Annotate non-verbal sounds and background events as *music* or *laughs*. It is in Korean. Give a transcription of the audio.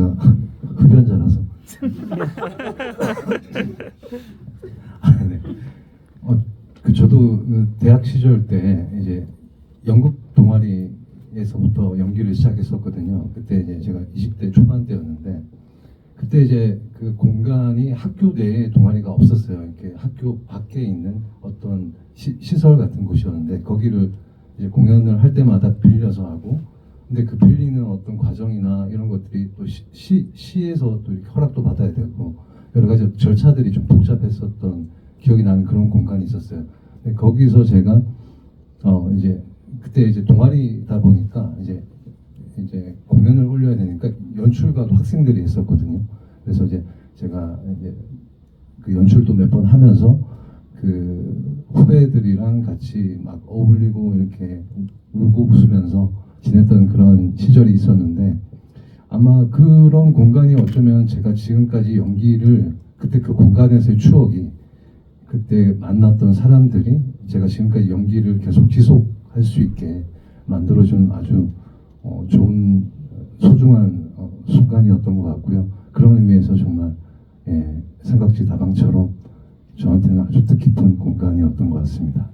제가 *laughs* 흡연자라서. 아, 네. 어, 그 저도 그 대학 시절 때 이제 연극 동아리에서부터 연기를 시작했었거든요. 그때 이제 제가 20대 초반 때였는데 그때 이제 그 공간이 학교 내에 동아리가 없었어요. 이렇게 학교 밖에 있는 어떤 시, 시설 같은 곳이었는데 거기를 이제 공연을 할 때마다 빌려서 하고 근데 그 빌리는 어떤 과정이나 이런 것들이 또 시, 시, 시에서 또 이렇게 허락도 받아야 되고 여러 가지 절차들이 좀 복잡했었던 기억이 나는 그런 공간이 있었어요. 근데 거기서 제가 어 이제 그때 이제 동아리다 보니까 이제 이제 공연을 올려야 되니까 연출가도 학생들이 있었거든요. 그래서 이제 제가 이제 그 연출도 몇 번 하면서 그 후배들이랑 같이 막 어울리고 이렇게 울고 웃으면서 지냈던 그런 시절이 있었는데 아마 그런 공간이 어쩌면 제가 지금까지 연기를 그때 그 공간에서의 추억이 그때 만났던 사람들이 제가 지금까지 연기를 계속 지속할 수 있게 만들어준 아주 어, 좋은 소중한 어, 순간이었던 것 같고요. 그런 의미에서 정말 예, 삼각지 다방처럼 저한테는 아주 뜻깊은 공간이었던 것 같습니다.